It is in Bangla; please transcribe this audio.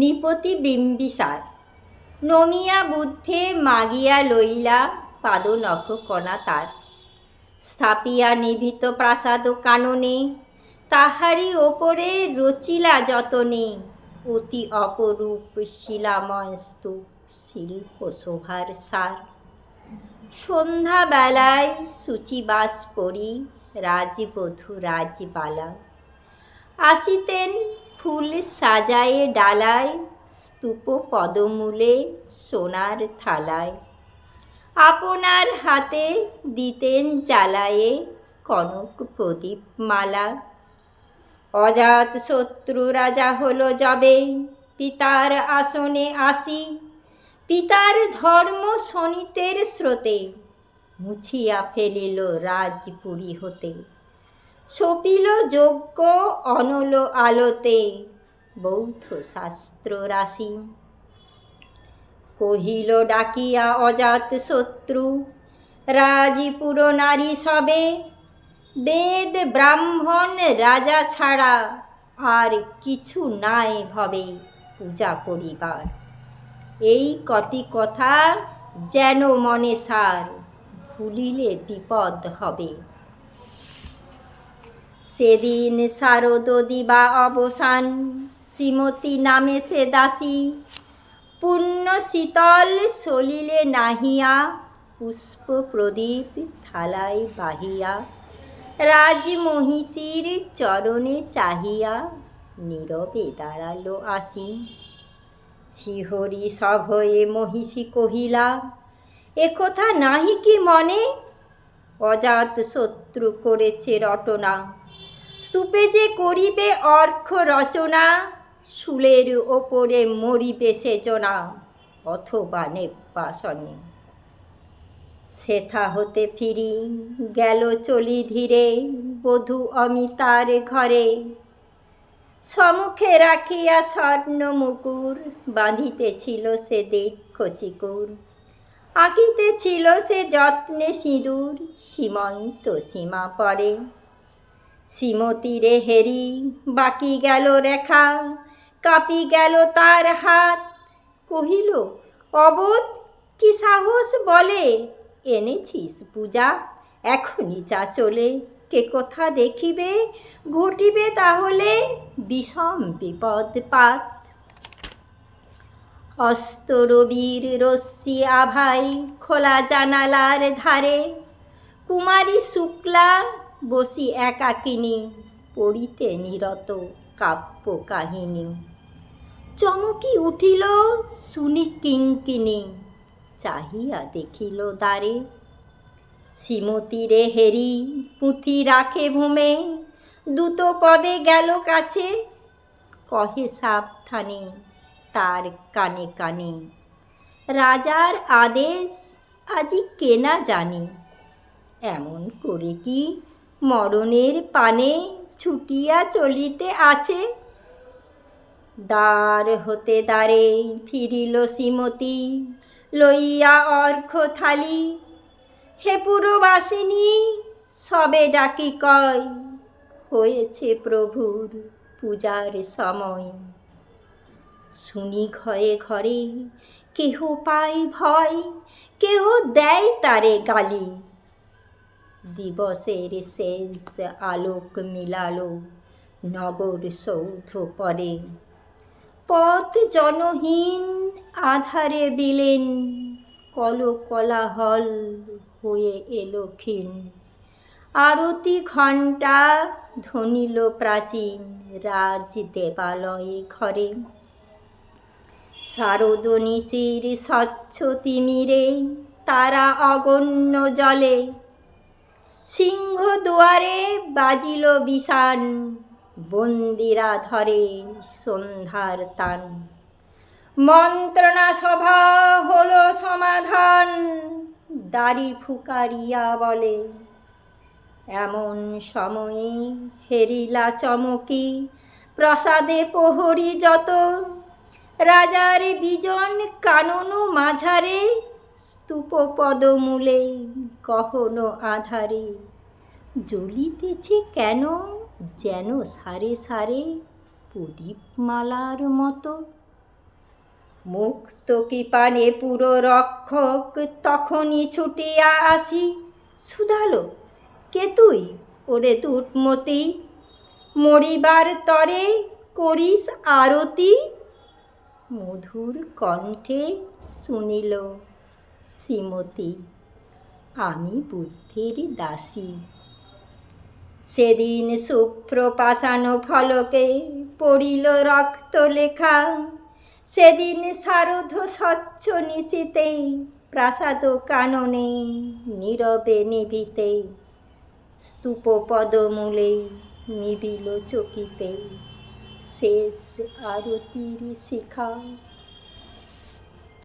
নিপতি বিম্বিসার নমিয়া বুদ্ধে মাগিয়া লইলা পাদ নখ কণা তার। স্থাপিয়া নিভিত প্রাসাদ কাননে তাহারি ওপরে রচিলা যতনে, অতি অপরূপ শিলাময় স্তূপ শিল্প শোভার সার। সন্ধ্যাবেলায় সূচিবাস পরি রাজবধূ রাজবালা। আসিতেন ফুল সাজায়ে ডালায় স্তূপ পদমূলে সোনার থালায়। আপনার হাতে দিতেন জ্বালায়ে কনক প্রদীপ মালা অজাত শত্রু রাজা হলো যবে, পিতার আসনে আসি। পিতার ধর্ম শনিতের স্রোতে, মুছিয়া ফেলিল রাজপুরী হতে। সপিল যজ্ঞ অনল আলোতে বৌদ্ধ শাস্ত্র রাশি কহিল, ডাকিয়া অজাত শত্রু, রাজপুর নারী সবে। বেদ ব্রাহ্মণ রাজা ছাড়া আর কিছু নাই ভবে পূজা করিবার। এই কটি কথা যেন মনে সার, ভুলিলে বিপদ হবে। সেদিন শারদ দিবা অবসান। শ্রীমতী নামে সে দাসী। পুণ্য শীতল সলিলে নাহিয়া, পুষ্প প্রদীপ থালায় বাহিয়া। রাজমহিষীর চরণে চাহিয়া নীরবে দাঁড়াল আসি শিহরি সভয়ে মহিষী কহিলা একথা নাহি কি মনে? অজাত শত্রু করেছে রটনা। স্তূপে যে করিবে অর্ঘ রচনা শুলের ওপরে মরিবে সেজনা, অথবা নেপাসনে সেথা হতে ফিরি, গেল চলি ধীরে, বধূ অমিতার ঘরে। সমুখে রাখিয়া স্বর্ণ মুকুর বাঁধিতেছিল সে দীর্ঘ চিকুর। আঁকিতেছিল সে যত্নে সিঁদুর, সীমন্ত সীমা পরে। শ্রীমতীরে হেরি, বাকি গেল রেখা, কাঁপি গেল তার হাত। কহিল, অবোধ, কি সাহস বলে? এনেছিস পূজা, এখনই চা চলে। কে কথা দেখিবে, ঘটিবে তাহলে বিষম বিপদ পাত। অস্ত রবির রশ্মি আভাই খোলা জানালার ধারে, কুমারী শুক্লা বসি একাকিনী পড়িতে নিরত কাব্য কাহিনী। চমকি উঠিল শুনি কিঙ্কিনী চাহিয়া দেখিল দ্বারে। শ্রীমতীরে হেরি পুঁথি রাখে ভূমে দুটো পদে গেল কাছে। কহে সাবধানে তার কানে কানে, রাজার আদেশ আজি কেনা জানে, এমন করে কি মরণের পানে ছুটিয়া চলিতে আছে। দ্বার হতে দ্বারে ফিরিল শ্রীমতী, লইয়া অর্ঘ থালি। হে পুরবাসিনী, সবে ডাকি কয় হয়েছে প্রভুর পূজার সময়। শুনি ঘরে ঘরে কেহ পায় ভয়, কেহ দেয় তারে গালি। দিবসের শেষ আলোক মিলালো নগর সৌধ পরে। পথ জনহীন আধারে বিলেন কল কলাহল হয়ে এলো ক্ষীণ। আরতি ঘণ্টা ধ্বনিল প্রাচীন রাজ দেবালয়ে ঘরে। শারদ নিশির স্বচ্ছ তিমিরে, তারা অগণ্য জলে সিংহ দুয়ারে বাজিল বিষান বন্দিরা ধরে সন্ধ্যার তান। মন্ত্রণা সভা হলো সমাধান, দাড়ি ফুকারিয়া বলে। এমন সময়ে হেরিলা চমকি, প্রসাদে প্রহরী যত। রাজার বিজন কানন মাঝারে স্তূপ পদমূলে গহন আধারে। জ্বলিতেছে কেন, যেন সারে সারে প্রদীপমালার মতো। মুক্ত কি পানে পুরো রক্ষক তখনই ছুটিয়া আসি। সুধালো, কে তুই? ওরে দুটমতি মরিবার তরে করিস আরতি? মধুর কণ্ঠে শুনিল। শ্রীমতী। আমি বুদ্ধির দাসী। সেদিন পাষাণ ফলকে পড়িল রক্ত লেখা। সেদিন শারদ স্বচ্ছ নিশিতে, প্রাসাদ কাননে, নীরবে নিভিতে স্তূপ পদমূলে নিবিল চকিতে। শেষ আরতির শিখা